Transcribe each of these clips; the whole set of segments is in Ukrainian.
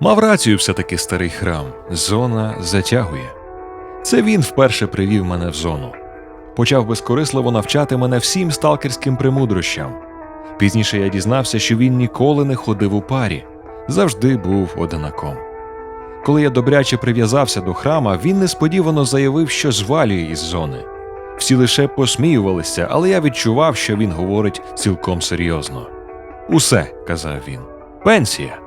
Мав рацію все-таки старий храм. Зона затягує. Це він вперше привів мене в зону. Почав безкорисливо навчати мене всім сталкерським примудрощам. Пізніше я дізнався, що він ніколи не ходив у парі, завжди був одинаком. Коли я добряче прив'язався до храма, він несподівано заявив, що звалює із зони. Всі лише посміювалися, але я відчував, що він говорить цілком серйозно. Усе, казав він, пенсія.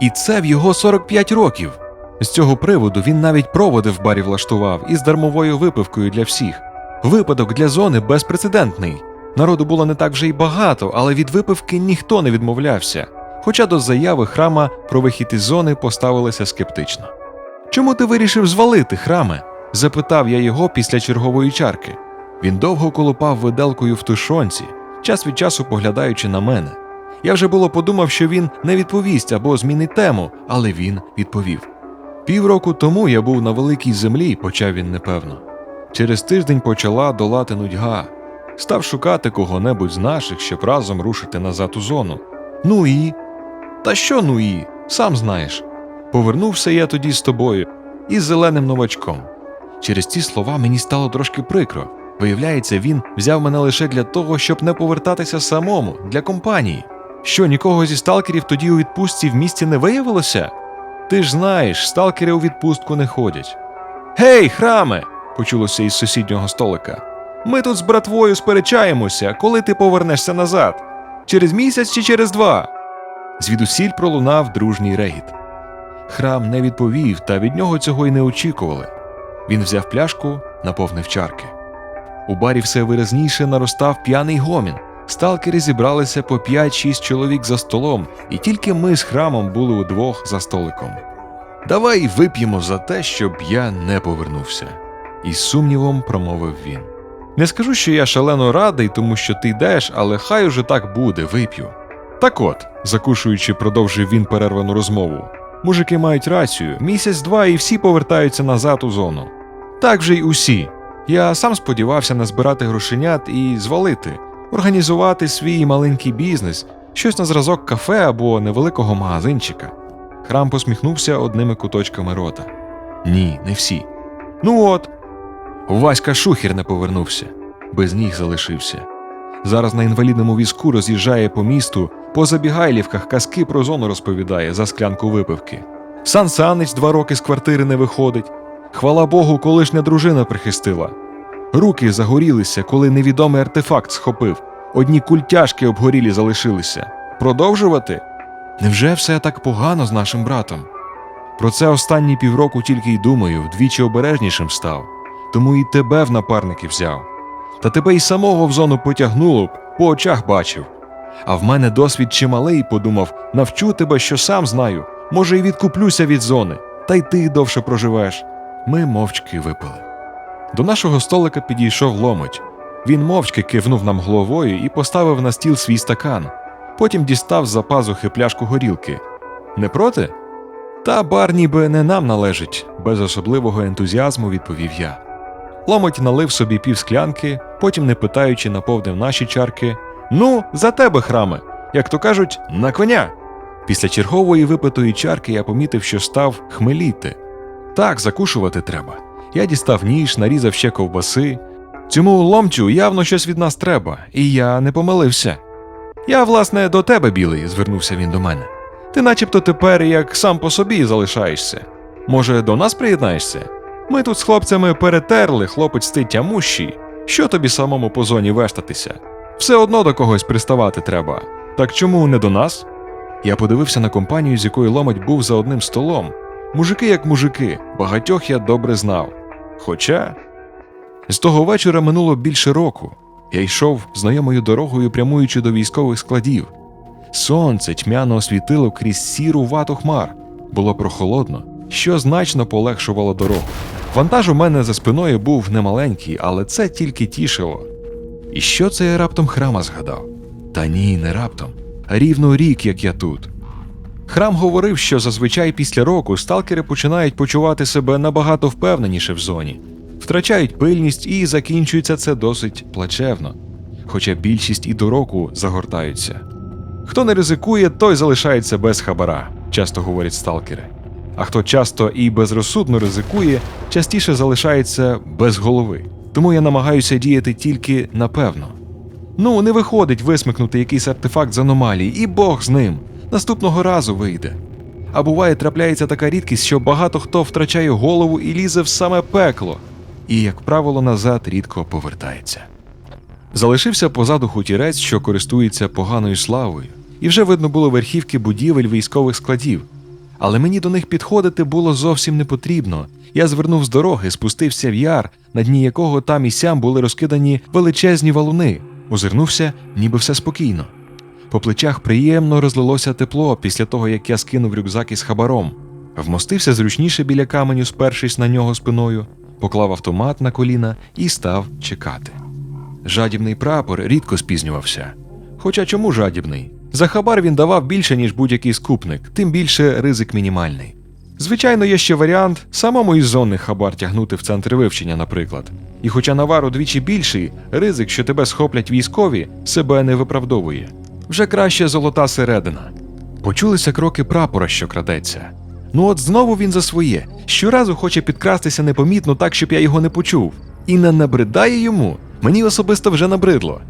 І це в його 45 років. З цього приводу він навіть проводи в барі влаштував із дармовою випивкою для всіх. Випадок для зони безпрецедентний. Народу було не так вже й багато, але від випивки ніхто не відмовлявся. Хоча до заяви храма про вихід із зони поставилися скептично. Чому ти вирішив звалити храме? запитав я його після чергової чарки. Він довго колупав виделкою в тушонці, час від часу поглядаючи на мене. Я вже було подумав, що він не відповість або змінить тему, але він відповів. Півроку тому я був на великій землі, почав він непевно. Через тиждень почала долати нудьга. Став шукати кого-небудь з наших, щоб разом рушити назад у зону. Ну і. Та що ну і? Сам знаєш. Повернувся я тоді з тобою із зеленим новачком. Через ці слова мені стало трошки прикро. Виявляється, він взяв мене лише для того, щоб не повертатися самому, для компанії. Що нікого зі сталкерів тоді у відпустці в місті не виявилося? Ти ж знаєш, сталкери у відпустку не ходять. Гей, храме! почулося із сусіднього столика. Ми тут з братвою сперечаємося, коли ти повернешся назад. Через місяць чи через два. Звідусіль пролунав дружній регіт. Храм не відповів, та від нього цього й не очікували. Він взяв пляшку, наповнив чарки. У барі все виразніше наростав п'яний гомін. Сталкери зібралися по 5-6 чоловік за столом, і тільки ми з храмом були удвох за столиком. Давай вип'ємо за те, щоб я не повернувся. Із сумнівом промовив він. Не скажу, що я шалено радий, тому що ти йдеш, але хай уже так буде, вип'ю. Так от, закушуючи, продовжив він перервану розмову. Мужики мають рацію, місяць-два і всі повертаються назад у зону. Так же й усі. Я сам сподівався назбирати грошенят і звалити, організувати свій маленький бізнес, щось на зразок кафе або невеликого магазинчика. Храм посміхнувся одними куточками рота. Ні, не всі. Ну от. Васька Шухір не повернувся, без ніг залишився. Зараз на інвалідному візку роз'їжджає по місту, по забігайлівках казки про зону розповідає за склянку випивки. Сан Санич два роки з квартири не виходить. Хвала Богу, колишня дружина прихистила. Руки загорілися, коли невідомий артефакт схопив. Одні культяшки обгорілі залишилися. Продовжувати? Невже все так погано з нашим братом? Про це останні півроку тільки й думаю, вдвічі обережнішим став, тому і тебе в напарники взяв. Та тебе й самого в зону потягнуло б, по очах бачив. А в мене досвід чималий, подумав, навчу тебе, що сам знаю, може, й відкуплюся від зони, та й ти довше проживеш. Ми мовчки випили. До нашого столика підійшов ломоть. Він мовчки кивнув нам головою і поставив на стіл свій стакан. Потім дістав з-за пазухи пляшку горілки. Не проти? Та бар ніби не нам належить, без особливого ентузіазму відповів я. Ломоть налив собі півсклянки, потім, не питаючи, наповнив наші чарки. Ну, за тебе, храме, як то кажуть, на коня. Після чергової випитої чарки я помітив, що став хмеліти. Так, закушувати треба. Я дістав ніж, нарізав ще ковбаси. Цьому ломчу явно щось від нас треба, і я не помилився. Я, власне, до тебе, білий, звернувся він до мене. Ти начебто тепер як сам по собі залишаєшся. Може, до нас приєднаєшся? Ми тут з хлопцями перетерли, хлопець ти тямущий. Що тобі самому по зоні вештатися? Все одно до когось приставати треба. Так чому не до нас? Я подивився на компанію, з якою ломать був за одним столом. Мужики як мужики, багатьох я добре знав. Хоча з того вечора минуло більше року. Я йшов знайомою дорогою, прямуючи до військових складів. Сонце тьмяно освітило крізь сіру вату хмар. Було прохолодно, що значно полегшувало дорогу. Вантаж у мене за спиною був немаленький, але це тільки тішило. І що це я раптом храма згадав? Та ні, не раптом, рівно рік, як я тут. Храм говорив, що зазвичай після року сталкери починають почувати себе набагато впевненіше в зоні, втрачають пильність і закінчується це досить плачевно, хоча більшість і до року загортаються. Хто не ризикує, той залишається без хабара, часто говорять сталкери. А хто часто і безрозсудно ризикує, частіше залишається без голови. Тому я намагаюся діяти тільки напевно. Ну, не виходить висмикнути якийсь артефакт з аномалії, і Бог з ним. Наступного разу вийде. А буває, трапляється така рідкість, що багато хто втрачає голову і лізе в саме пекло, і, як правило, назад рідко повертається. Залишився позаду хутірець, що користується поганою славою, і вже видно було верхівки будівель військових складів. Але мені до них підходити було зовсім не потрібно. Я звернув з дороги, спустився в яр, на дні якого там і сям були розкидані величезні валуни. Озирнувся, ніби все спокійно. По плечах приємно розлилося тепло після того, як я скинув рюкзак із хабаром. Вмостився зручніше біля каменю, спершись на нього спиною, поклав автомат на коліна і став чекати. Жадібний прапор рідко спізнювався. Хоча чому жадібний? За хабар він давав більше, ніж будь-який скупник, тим більше ризик мінімальний. Звичайно, є ще варіант самому із зонних хабар тягнути в центр вивчення, наприклад. І хоча навар удвічі більший, ризик, що тебе схоплять військові, себе не виправдовує. Вже краще золота середина. Почулися кроки прапора, що крадеться. Ну от знову він за своє. Щоразу хоче підкрастися непомітно так, щоб я його не почув. І не набридає йому. Мені особисто вже набридло.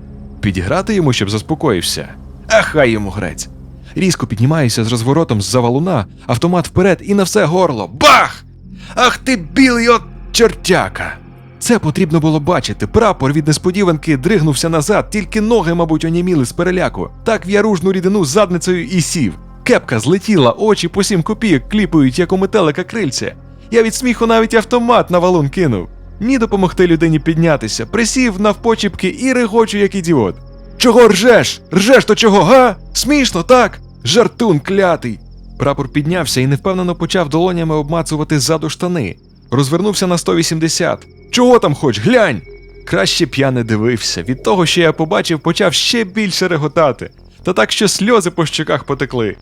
Підіграти йому, щоб заспокоївся. А хай йому грець. Різко піднімаюся з розворотом з-за валуна, автомат вперед і на все горло. Бах! Ах ти білий от чортяка! Це потрібно було бачити. Прапор від несподіванки дригнувся назад, тільки ноги, мабуть, оніміли з переляку. Так в яружну рідину задницею і сів. Кепка злетіла, очі по сім копійок кліпають, як у метелика крильця. Я від сміху навіть автомат на валун кинув. Ні допомогти людині піднятися, присів навпочіпки і регочу, як ідіот. Чого ржеш? Ржеш то чого, га? Смішно, так? Жартун клятий. Прапор піднявся і невпевнено почав долонями обмацувати ззаду штани. Розвернувся на 180. Чого там хоч, глянь? Краще б я не дивився. Від того, що я побачив, почав ще більше реготати. Та так, що сльози по щоках потекли.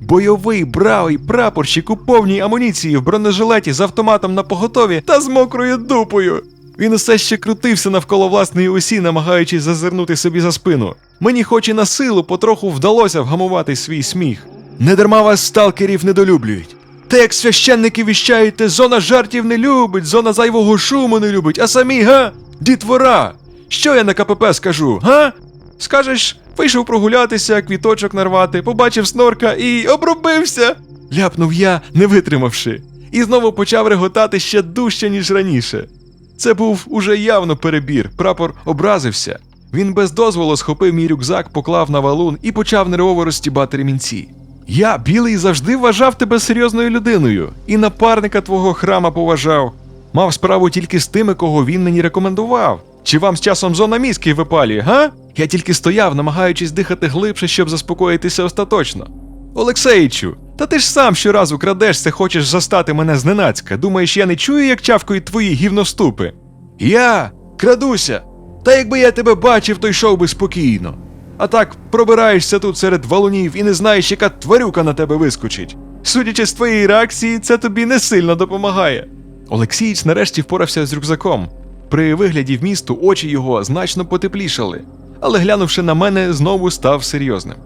Бойовий бравий прапорщик у повній амуніції в бронежилеті з автоматом на поготові та з мокрою дупою. Він усе ще крутився навколо власної осі, намагаючись зазирнути собі за спину. Мені, хоч і на силу, потроху вдалося вгамувати свій сміх. Недарма вас сталкерів недолюблюють. Те, як священники віщаєте, зона жартів не любить, зона зайвого шуму не любить, а самі, га? Дітвора! Що я на КПП скажу, га? Скажеш, вийшов прогулятися, квіточок нарвати, побачив снорка і обробився. ляпнув я, не витримавши, і знову почав реготати ще дужче, ніж раніше. Це був уже явно перебір. Прапор образився. Він без дозволу схопив мій рюкзак, поклав на валун і почав нервово розтібати ремінці. Я, білий, завжди вважав тебе серйозною людиною, і напарника твого храма поважав. Мав справу тільки з тими, кого він мені рекомендував. Чи вам з часом зона мізки випалює, га? Я тільки стояв, намагаючись дихати глибше, щоб заспокоїтися остаточно. Олексеїчу, та ти ж сам щоразу крадешся, хочеш застати мене зненацька. Думаєш, я не чую, як чавкають твої гівноступи? Я крадуся. Та якби я тебе бачив, то йшов би спокійно. А так пробираєшся тут серед валунів і не знаєш, яка тварюка на тебе вискочить. Судячи з твоєї реакції, це тобі не сильно допомагає. Олексієць нарешті впорався з рюкзаком. При вигляді в місту очі його значно потеплішали, але глянувши на мене, знову став серйозним.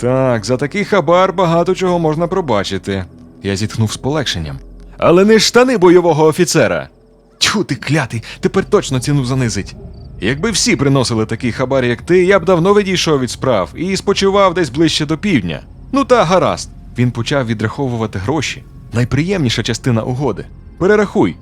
Так, за такий хабар багато чого можна пробачити. Я зітхнув з полегшенням. Але не штани бойового офіцера. Тьху ти клятий, тепер точно ціну занизить. Якби всі приносили такий хабар, як ти, я б давно відійшов від справ і спочивав десь ближче до півдня. Ну та гаразд. Він почав відраховувати гроші. Найприємніша частина угоди. Перерахуй.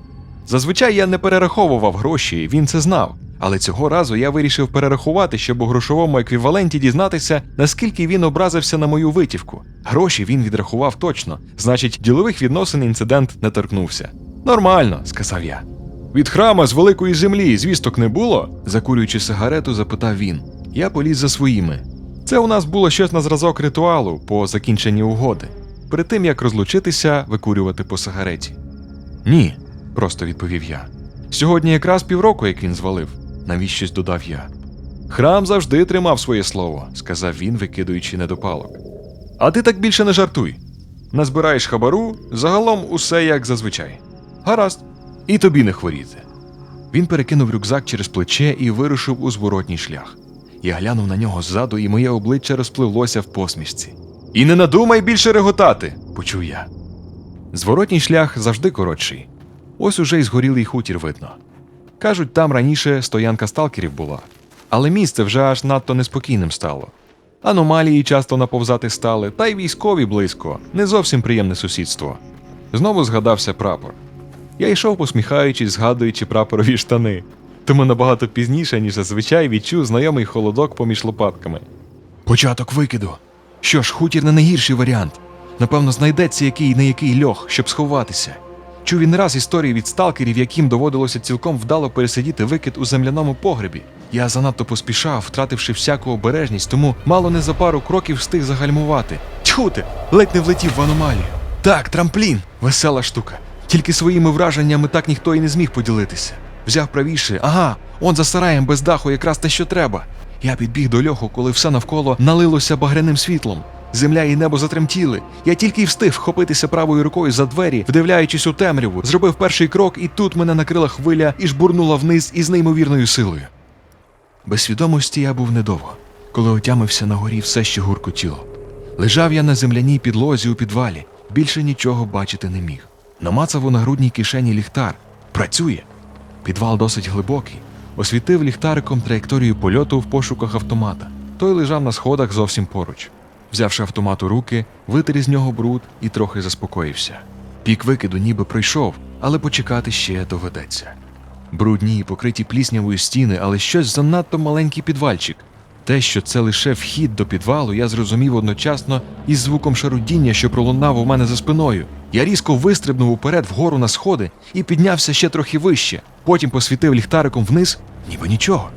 Зазвичай я не перераховував гроші, він це знав. Але цього разу я вирішив перерахувати, щоб у грошовому еквіваленті дізнатися, наскільки він образився на мою витівку. Гроші він відрахував точно, значить, ділових відносин інцидент не торкнувся. Нормально, сказав я. Від храма з великої землі звісток не було? закурюючи сигарету, запитав він. Я поліз за своїми. Це у нас було щось на зразок ритуалу по закінченні угоди. Перед тим як розлучитися, викурювати по сигареті. Ні, просто відповів я. Сьогодні якраз півроку, як він звалив, навіщось додав я. Храм завжди тримав своє слово, сказав він, викидуючи недопалок. А ти так більше не жартуй. Назбираєш хабару, загалом усе як зазвичай. Гаразд, і тобі не хворіти. Він перекинув рюкзак через плече і вирушив у зворотній шлях. Я глянув на нього ззаду, і моє обличчя розпливлося в посмішці. І не надумай більше реготати, почув я. Зворотній шлях завжди коротший. Ось уже й згорілий хутір видно. Кажуть, там раніше стоянка сталкерів була, але місце вже аж надто неспокійним стало. Аномалії часто наповзати стали, та й військові близько, не зовсім приємне сусідство. Знову згадався прапор. Я йшов, посміхаючись, згадуючи прапорові штани, тому набагато пізніше, ніж зазвичай, відчув знайомий холодок поміж лопатками. Початок викиду. Що ж, хутір не найгірший варіант. Напевно, знайдеться який не який льох, щоб сховатися. Чув він раз історії від сталкерів, яким доводилося цілком вдало пересидіти викид у земляному погребі. Я занадто поспішав, втративши всяку обережність, тому мало не за пару кроків встиг загальмувати. Тьху ти, ледь не влетів в аномалію. Так, трамплін, весела штука. Тільки своїми враженнями так ніхто і не зміг поділитися. Взяв правіше, ага, он за сараєм без даху якраз те, що треба. Я підбіг до льоху, коли все навколо налилося багряним світлом. Земля і небо затремтіли. Я тільки й встиг вхопитися правою рукою за двері, вдивляючись у темряву, зробив перший крок, і тут мене накрила хвиля і жбурнула вниз із неймовірною силою. Без свідомості я був недовго, коли отямився на горі все ще гуркотіло. Лежав я на земляній підлозі у підвалі, більше нічого бачити не міг. Намацав у нагрудній кишені ліхтар. Працює. Підвал досить глибокий. Освітив ліхтариком траєкторію польоту в пошуках автомата. Той лежав на сходах зовсім поруч. Взявши автомат у руки, витер із нього бруд і трохи заспокоївся. Пік викиду ніби пройшов, але почекати ще доведеться. Брудні покриті пліснявою стіни, але щось занадто маленький підвальчик. Те, що це лише вхід до підвалу, я зрозумів одночасно із звуком шарудіння, що пролунав у мене за спиною. Я різко вистрибнув уперед вгору на сходи і піднявся ще трохи вище. Потім посвітив ліхтариком вниз, ніби нічого.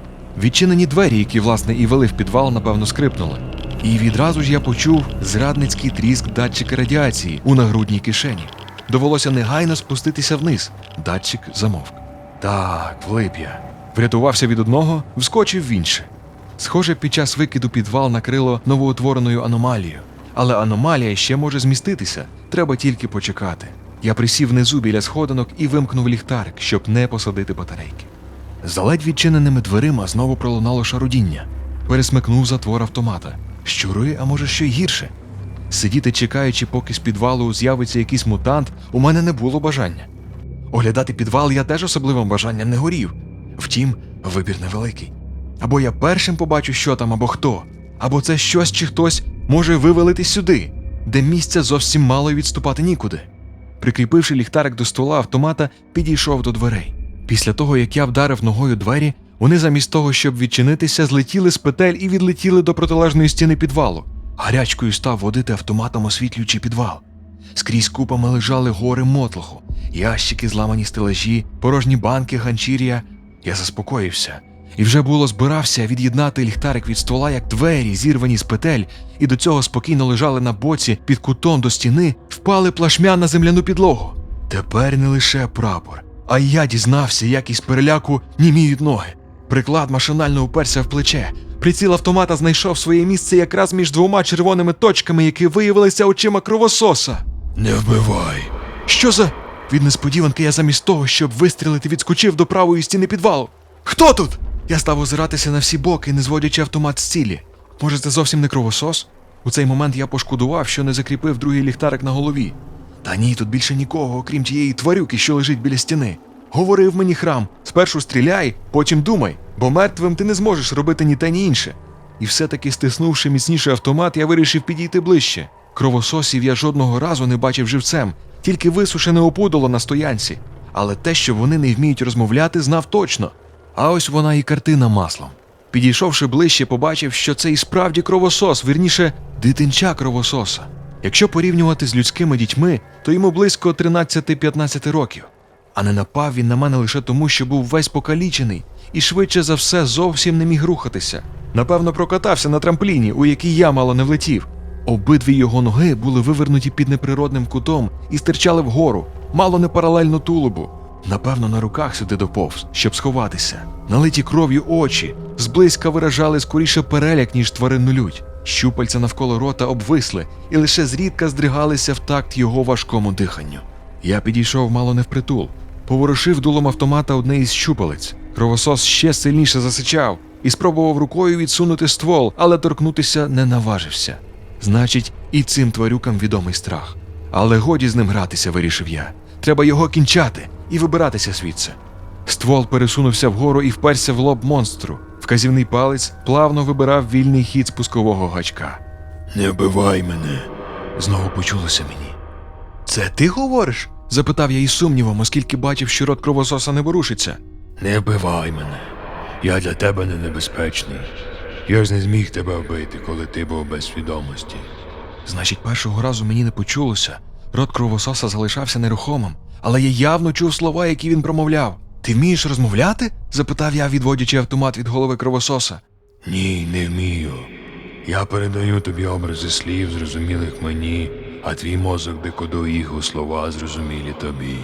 Відчинені двері, які, власне, і вели в підвал, напевно, скрипнули. І відразу ж я почув зрадницький тріск датчика радіації у нагрудній кишені. Довелося негайно спуститися вниз. Датчик замовк. Так, влип я. Врятувався від одного, вскочив в інше. Схоже, під час викиду підвал накрило новоутвореною аномалією. Але аномалія ще може зміститися, треба тільки почекати. Я присів внизу біля сходинок і вимкнув ліхтарик, щоб не посадити батарейки. За ледь відчиненими дверима знову пролунало шарудіння. Пересмикнув затвор автомата. Щури, а може, що й гірше. Сидіти, чекаючи, поки з підвалу з'явиться якийсь мутант, у мене не було бажання. Оглядати підвал я теж особливим бажанням не горів. Втім, вибір невеликий. Або я першим побачу, що там, або хто, або це щось чи хтось може вивалити сюди, де місця зовсім мало і відступати нікуди. Прикріпивши ліхтарик до ствола автомата, підійшов до дверей. Після того, як я вдарив ногою двері, вони замість того, щоб відчинитися, злетіли з петель і відлетіли до протилежної стіни підвалу. Гарячкою став водити автоматом, освітлюючи підвал. Скрізь купами лежали гори мотлоху, ящики, зламані стелажі, порожні банки, ганчір'я. Я заспокоївся і вже було збирався від'єднати ліхтарик від ствола, як двері, зірвані з петель, і до цього спокійно лежали на боці під кутом до стіни, впали плашмя на земляну підлогу. Тепер не лише прапор, а й я дізнався, як із переляку німіють ноги. Приклад машинально уперся в плече. Приціл автомата знайшов своє місце якраз між двома червоними точками, які виявилися очима кровососа. Не вбивай. Що за. Від несподіванки я замість того, щоб вистрілити, відскочив до правої стіни підвалу. Хто тут? Я став озиратися на всі боки, не зводячи автомат з цілі. Може, це зовсім не кровосос? У цей момент я пошкодував, що не закріпив другий ліхтарик на голові. Та ні, тут більше нікого, окрім тієї тварюки, що лежить біля стіни. Говорив мені храм: спершу стріляй, потім думай, бо мертвим ти не зможеш робити ні те, ні інше. І все-таки, стиснувши міцніше автомат, я вирішив підійти ближче. Кровососів я жодного разу не бачив живцем, тільки висушене опудало на стоянці. Але те, що вони не вміють розмовляти, знав точно. А ось вона і картина маслом. Підійшовши ближче, побачив, що це і справді кровосос, вірніше, дитинча кровососа. Якщо порівнювати з людськими дітьми, то йому близько 13-15 років. А не напав він на мене лише тому, що був весь покалічений і швидше за все зовсім не міг рухатися. Напевно, прокатався на трампліні, у який я мало не влетів. Обидві його ноги були вивернуті під неприродним кутом і стирчали вгору, мало не паралельно тулубу. Напевно, на руках сюди доповз, щоб сховатися. Налиті кров'ю очі, зблизька виражали скоріше переляк, ніж тваринну лють. Щупальця навколо рота обвисли і лише зрідка здригалися в такт його важкому диханню. Я підійшов мало не впритул, поворушив дулом автомата одне із щупалець. Кровосос ще сильніше засичав. і спробував рукою відсунути ствол, але торкнутися не наважився. Значить, і цим тварюкам відомий страх. Але годі з ним гратися, вирішив я. Треба його кінчати і вибиратися звідси. Ствол пересунувся вгору і вперся в лоб монстру. Вказівний палець плавно вибирав вільний хід спускового гачка. Не вбивай мене. Знову почулося мені. Це ти говориш? запитав я із сумнівом, оскільки бачив, що рот кровососа не ворушиться. Не вбивай мене. Я для тебе не небезпечний. Я ж не зміг тебе вбити, коли ти був без свідомості. Значить, першого разу мені не почулося. Рот кровососа залишався нерухомим, але я явно чув слова, які він промовляв. Ти вмієш розмовляти? запитав я, відводячи автомат від голови кровососа. Ні, не вмію. Я передаю тобі образи слів, зрозумілих мені, а твій мозок декодує їх у слова, зрозумілі тобі.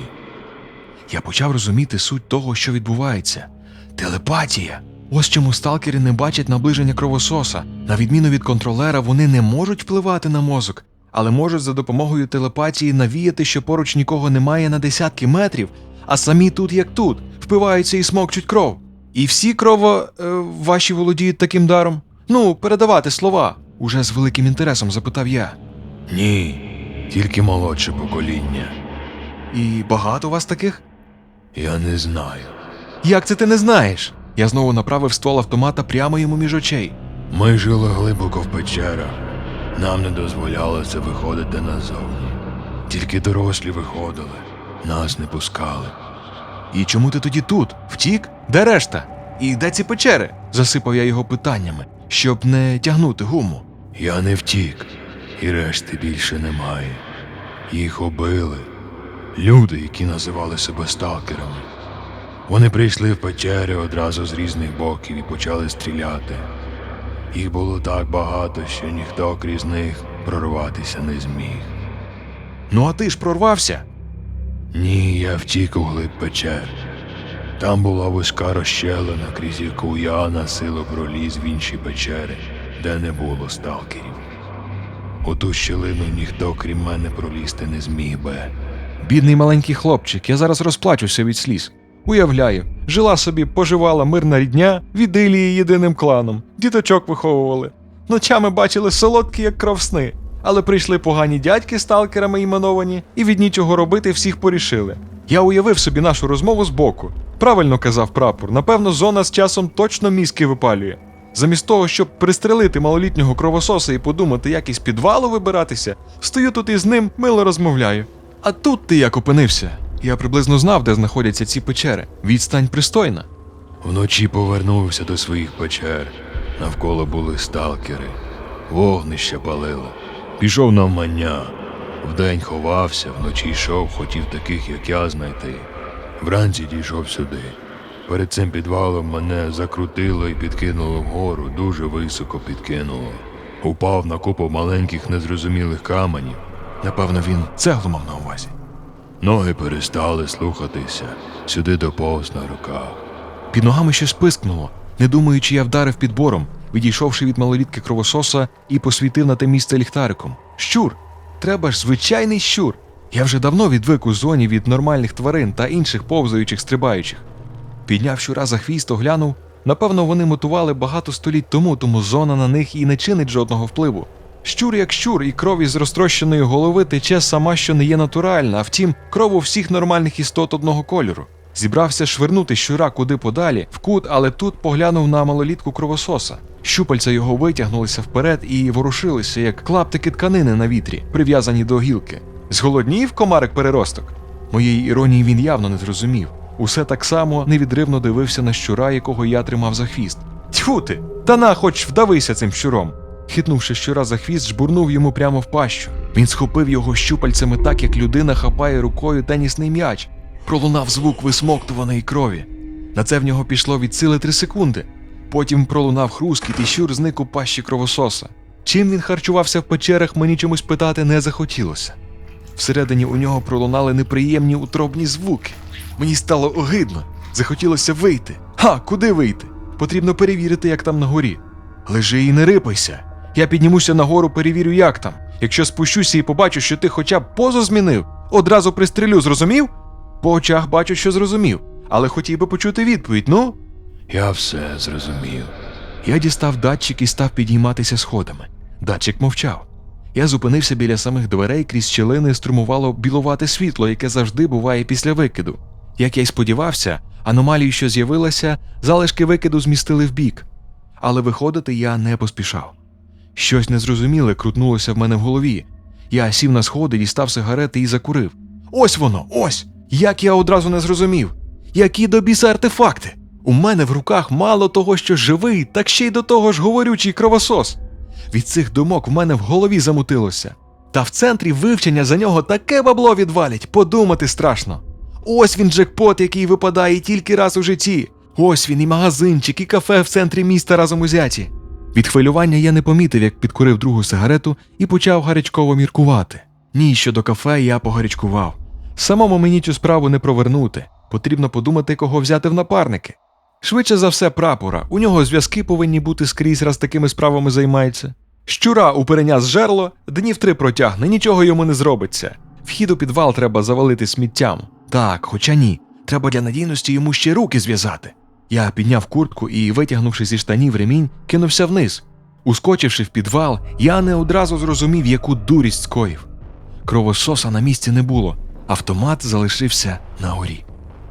Я почав розуміти суть того, що відбувається. Телепатія. Ось чому сталкери не бачать наближення кровососа. На відміну від контролера, вони не можуть впливати на мозок, але можуть за допомогою телепатії навіяти, що поруч нікого немає на десятки метрів, а самі тут як тут, впиваються і смокчуть кров. І всі крово е, ваші володіють таким даром? Ну, передавати слова. Уже з великим інтересом запитав я. Ні, тільки молодше покоління. І багато у вас таких? Я не знаю. Як це ти не знаєш? Я знову направив ствол автомата прямо йому між очей. Ми жили глибоко в печерах. Нам не дозволялося виходити назовні. Тільки дорослі виходили, нас не пускали. І чому ти тоді тут? Втік? Де решта? І де ці печери? засипав я його питаннями, щоб не тягнути гуму. Я не втік, і решти більше немає. Їх убили. Люди, які називали себе сталкерами. Вони прийшли в печери одразу з різних боків і почали стріляти. Їх було так багато, що ніхто крізь них прорватися не зміг. Ну а ти ж прорвався. Ні, я втік у глиб печер. Там була вузька розщелина, крізь яку я на силу проліз в інші печери, де не було сталкерів. У ту щелину ніхто, крім мене, пролізти не зміг би. Бідний маленький хлопчик, я зараз розплачуся від сліз. Уявляю, жила собі, поживала мирна рідня, від Ілії єдиним кланом, діточок виховували. Ночами бачили солодкі, як кров сни. Але прийшли погані дядьки сталкерами іменовані, і від нічого робити всіх порішили. Я уявив собі нашу розмову збоку. Правильно казав прапор, напевно, зона з часом точно мізки випалює. Замість того, щоб пристрелити малолітнього кровососа і подумати, як із підвалу вибиратися, стою тут із ним, мило розмовляю. А тут ти як опинився? Я приблизно знав, де знаходяться ці печери. Відстань пристойна. Вночі повернувся до своїх печер. Навколо були сталкери. Вогнище палило. Пішов навмання. Вдень ховався, вночі йшов, хотів таких, як я, знайти. Вранці дійшов сюди. Перед цим підвалом мене закрутило і підкинуло вгору, дуже високо підкинуло. Упав на купу маленьких незрозумілих каменів. Напевно, він цеглу мав на увазі. Ноги перестали слухатися, сюди доповз на руках. Під ногами щось пискнуло, не думаючи, я вдарив підбором, відійшовши від малолітки кровососа і посвітив на те місце ліхтариком. Щур! Треба ж звичайний щур. Я вже давно відвик у зоні від нормальних тварин та інших повзаючих стрибаючих. Підняв щура за хвіст, оглянув. Напевно, вони мутували багато століть тому, тому зона на них і не чинить жодного впливу. Щур як щур, і кров із розтрощеної голови тече сама, що не є натуральна, а втім, кров у всіх нормальних істот одного кольору. Зібрався швирнути щура куди подалі, в кут, але тут поглянув на малолітку кровососа. Щупальця його витягнулися вперед і ворушилися, як клаптики тканини на вітрі, прив'язані до гілки. Зголоднів комарик переросток. Моєї іронії він явно не зрозумів. Усе так само невідривно дивився на щура, якого я тримав за хвіст. Тьфу ти! Та на, хоч вдавися цим щуром. Хитнувши щура за хвіст, жбурнув йому прямо в пащу. Він схопив його щупальцями так, як людина хапає рукою тенісний м'яч. Пролунав звук висмоктуваної крові. На це в нього пішло від сили три секунди. Потім пролунав хрускіт, і щур зник у пащі кровососа. Чим він харчувався в печерах, мені чомусь питати не захотілося. Всередині у нього пролунали неприємні утробні звуки. Мені стало огидно. Захотілося вийти. Ха, куди вийти? Потрібно перевірити, як там на горі. Лежи і не рипайся. Я піднімуся нагору, перевірю, як там. Якщо спущуся і побачу, що ти хоча б позу змінив, одразу пристрелю, зрозумів? По очах бачу, що зрозумів, але хотів би почути відповідь, ну? Я все зрозумів. Я дістав датчик і став підійматися сходами. Датчик мовчав. Я зупинився біля самих дверей, крізь щілини струмувало білувате світло, яке завжди буває після викиду. Як я й сподівався, аномалію, що з'явилася, залишки викиду змістили вбік. Але виходити я не поспішав. Щось незрозуміле крутнулося в мене в голові. Я сів на сходи, дістав сигарети і закурив. Ось воно, ось! Як я одразу не зрозумів. Які до біса артефакти! У мене в руках мало того, що живий, так ще й до того ж говорючий кровосос. Від цих думок в мене в голові замутилося. Та в центрі вивчення за нього таке бабло відвалять, подумати страшно. Ось він джекпот, який випадає тільки раз у житті. Ось він і магазинчик, і кафе в центрі міста разом узяті. Від хвилювання я не помітив, як підкурив другу сигарету і почав гарячково міркувати. Ні, щодо кафе я погарячкував. Самому мені цю справу не провернути. Потрібно подумати, кого взяти в напарники. Швидше за все, прапора. У нього зв'язки повинні бути скрізь, раз такими справами займається. Щура у переняс жерло, днів три протягне, нічого йому не зробиться. Вхід у підвал треба завалити сміттям. Так, хоча ні. Треба для надійності йому ще руки зв'язати. Я підняв куртку і, витягнувши зі штанів ремінь, кинувся вниз. Ускочивши в підвал, я не одразу зрозумів, яку дурість скоїв. Кровососа на місці не було, автомат залишився на горі.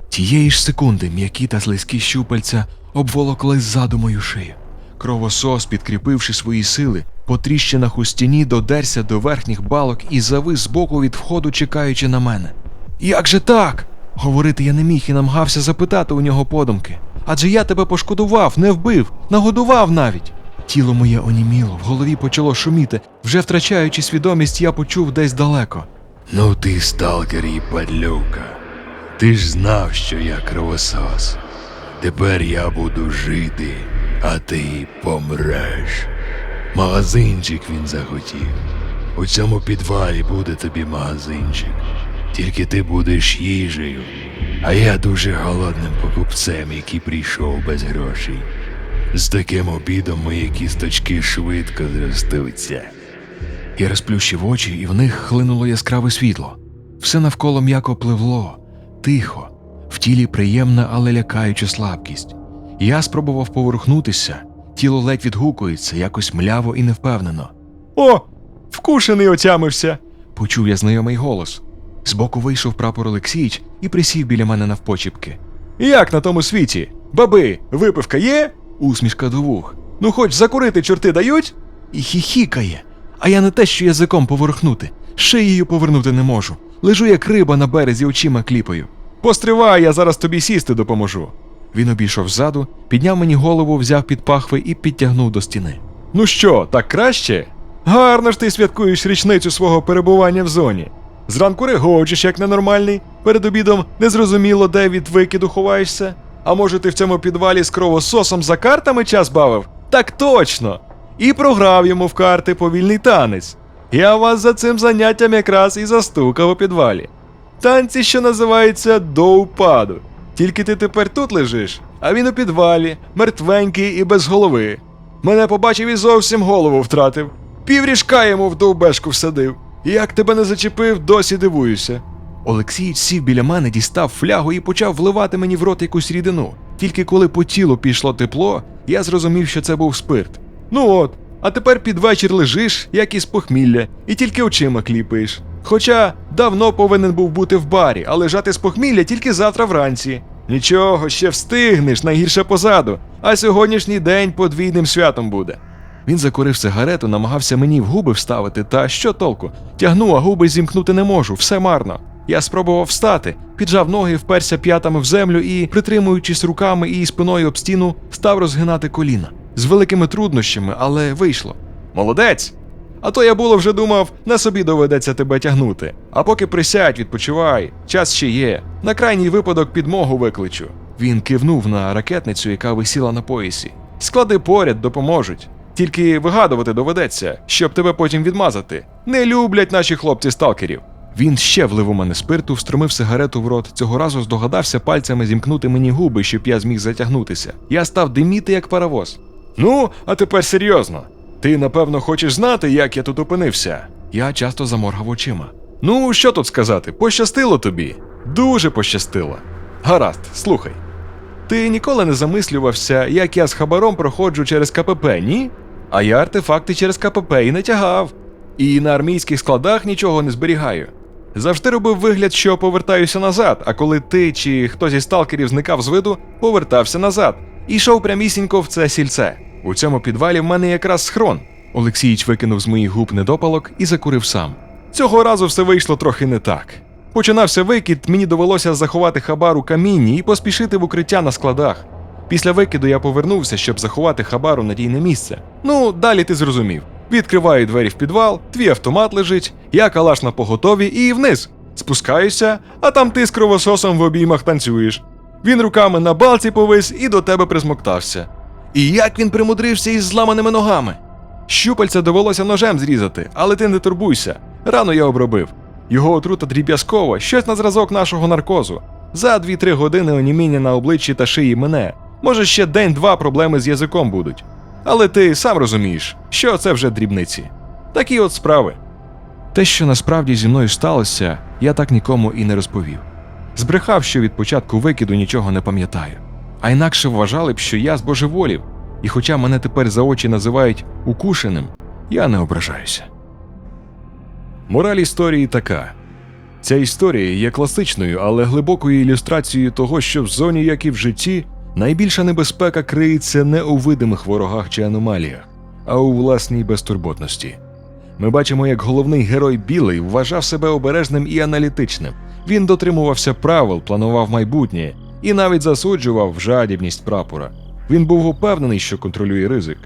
Тієї ж секунди м'які та слизькі щупальця обволокли ззаду мою шию. Кровосос, підкріпивши свої сили, по тріщинах у стіні додерся до верхніх балок і завис збоку від входу, чекаючи на мене. Як же так? Говорити я не міг і намагався запитати у нього подумки. Адже я тебе пошкодував, не вбив, нагодував навіть. Тіло моє оніміло, в голові почало шуміти. Вже втрачаючи свідомість, я почув десь далеко. Ну ти, сталкер і падлюка. Ти ж знав, що я кровосос. Тепер я буду жити, а ти помреш. Магазинчик він захотів. У цьому підвалі буде тобі магазинчик. Тільки ти будеш їжею, а я дуже голодним покупцем, який прийшов без грошей. З таким обідом мої кісточки швидко зростуться. Я розплющив очі, і в них хлинуло яскраве світло. Все навколо м'яко пливло, тихо, в тілі приємна, але лякаюча слабкість. Я спробував поворухнутися, тіло ледь відгукується, якось мляво і невпевнено. О, вкушений отямився. почув я знайомий голос. Збоку вийшов прапор Олексійч і присів біля мене навпочіпки. Як на тому світі? Баби, випивка є? Усмішка до вух. Ну, хоч закурити чорти дають? І хіхікає. А я не те, що язиком поворухнути, шиєю повернути не можу. Лежу як риба на березі очима кліпаю. Постривай, я зараз тобі сісти допоможу. Він обійшов ззаду, підняв мені голову, взяв під пахви і підтягнув до стіни. Ну що, так краще? Гарно ж ти святкуєш річницю свого перебування в зоні. Зранку регочеш, як ненормальний, перед обідом незрозуміло, де від викиду ховаєшся. А може, ти в цьому підвалі з кровососом за картами час бавив? Так точно! І програв йому в карти повільний танець. Я вас за цим заняттям якраз і застукав у підвалі. Танці, що називаються до упаду. Тільки ти тепер тут лежиш, а він у підвалі, мертвенький і без голови. Мене побачив і зовсім голову втратив. Півріжка йому в довбешку всадив. Як тебе не зачепив, досі дивуюся. Олексій сів біля мене, дістав флягу і почав вливати мені в рот якусь рідину. Тільки коли по тілу пішло тепло, я зрозумів, що це був спирт. Ну от, а тепер під вечір лежиш, як із похмілля, і тільки очима кліпаєш. Хоча давно повинен був бути в барі, а лежати з похмілля тільки завтра вранці. Нічого, ще встигнеш, найгірше позаду, а сьогоднішній день подвійним святом буде. Він закурив сигарету, намагався мені в губи вставити, та що толку? Тягну, а губи зімкнути не можу, все марно. Я спробував встати, піджав ноги, вперся п'ятами в землю і, притримуючись руками і спиною об стіну, став розгинати коліна. З великими труднощами, але вийшло. Молодець! А то я було вже думав, на собі доведеться тебе тягнути. А поки присядь, відпочивай, час ще є. На крайній випадок підмогу викличу. Він кивнув на ракетницю, яка висіла на поясі. Склади поряд, допоможуть. Тільки вигадувати доведеться, щоб тебе потім відмазати. Не люблять наші хлопці сталкерів. Він ще влив у мене спирту, встромив сигарету в рот. Цього разу здогадався пальцями зімкнути мені губи, щоб я зміг затягнутися. Я став диміти, як паровоз. Ну, а тепер серйозно. Ти, напевно, хочеш знати, як я тут опинився? Я часто заморгав очима. Ну, що тут сказати? Пощастило тобі? Дуже пощастило. Гаразд, слухай. Ти ніколи не замислювався, як я з хабаром проходжу через КПП, ні? А я артефакти через КПП і не тягав. І на армійських складах нічого не зберігаю. Завжди робив вигляд, що повертаюся назад, а коли ти чи хтось із сталкерів зникав з виду, повертався назад і йшов прямісінько в це сільце. У цьому підвалі в мене якраз схрон. Олексійч викинув з моїх губ недопалок і закурив сам. Цього разу все вийшло трохи не так. Починався викид, мені довелося заховати хабар у камінні і поспішити в укриття на складах. Після викиду я повернувся, щоб заховати хабар у надійне місце. Ну, далі ти зрозумів. Відкриваю двері в підвал, твій автомат лежить, я калаш на поготові і вниз. Спускаюся, а там ти з кровососом в обіймах танцюєш. Він руками на балці повис і до тебе присмоктався. І як він примудрився із зламаними ногами? Щупальця довелося ножем зрізати, але ти не турбуйся. Рану я обробив. Його отрута дріб'язкова, щось на зразок нашого наркозу. За 2-3 години оніміння на обличчі та шиї мене. Може, ще день-два проблеми з язиком будуть. Але ти сам розумієш, що це вже дрібниці. Такі от справи. Те, що насправді зі мною сталося, я так нікому і не розповів. Збрехав, що від початку викиду нічого не пам'ятаю. А інакше вважали б, що я збожеволів, і хоча мене тепер за очі називають укушеним, я не ображаюся. Мораль історії така: ця історія є класичною, але глибокою ілюстрацією того, що в зоні, як і в житті, найбільша небезпека криється не у видимих ворогах чи аномаліях, а у власній безтурботності. Ми бачимо, як головний герой Білий вважав себе обережним і аналітичним. Він дотримувався правил, планував майбутнє і навіть засуджував жадібність прапора. Він був упевнений, що контролює ризик.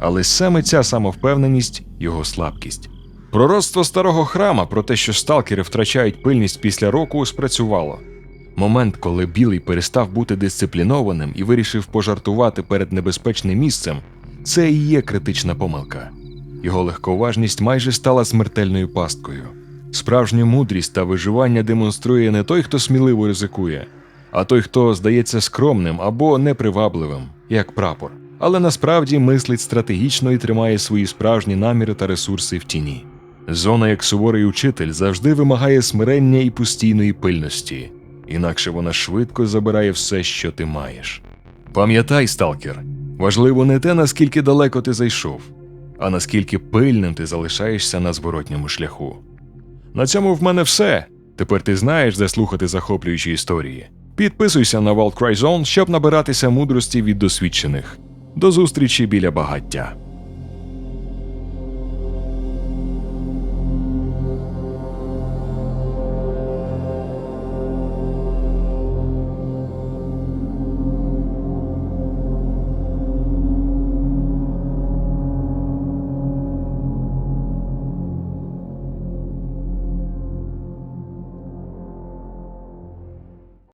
Але саме ця самовпевненість його слабкість. Пророцтво старого храма про те, що сталкери втрачають пильність після року, спрацювало. Момент, коли білий перестав бути дисциплінованим і вирішив пожартувати перед небезпечним місцем, це і є критична помилка. Його легковажність майже стала смертельною пасткою. Справжню мудрість та виживання демонструє не той, хто сміливо ризикує, а той, хто здається скромним або непривабливим, як прапор, але насправді мислить стратегічно і тримає свої справжні наміри та ресурси в тіні. Зона, як суворий учитель, завжди вимагає смирення і постійної пильності, інакше вона швидко забирає все, що ти маєш. Пам'ятай, сталкер, важливо не те, наскільки далеко ти зайшов, а наскільки пильним ти залишаєшся на зворотньому шляху. На цьому в мене все. Тепер ти знаєш, де слухати захоплюючі історії. Підписуйся на Wild Cry Zone, щоб набиратися мудрості від досвідчених. До зустрічі біля багаття.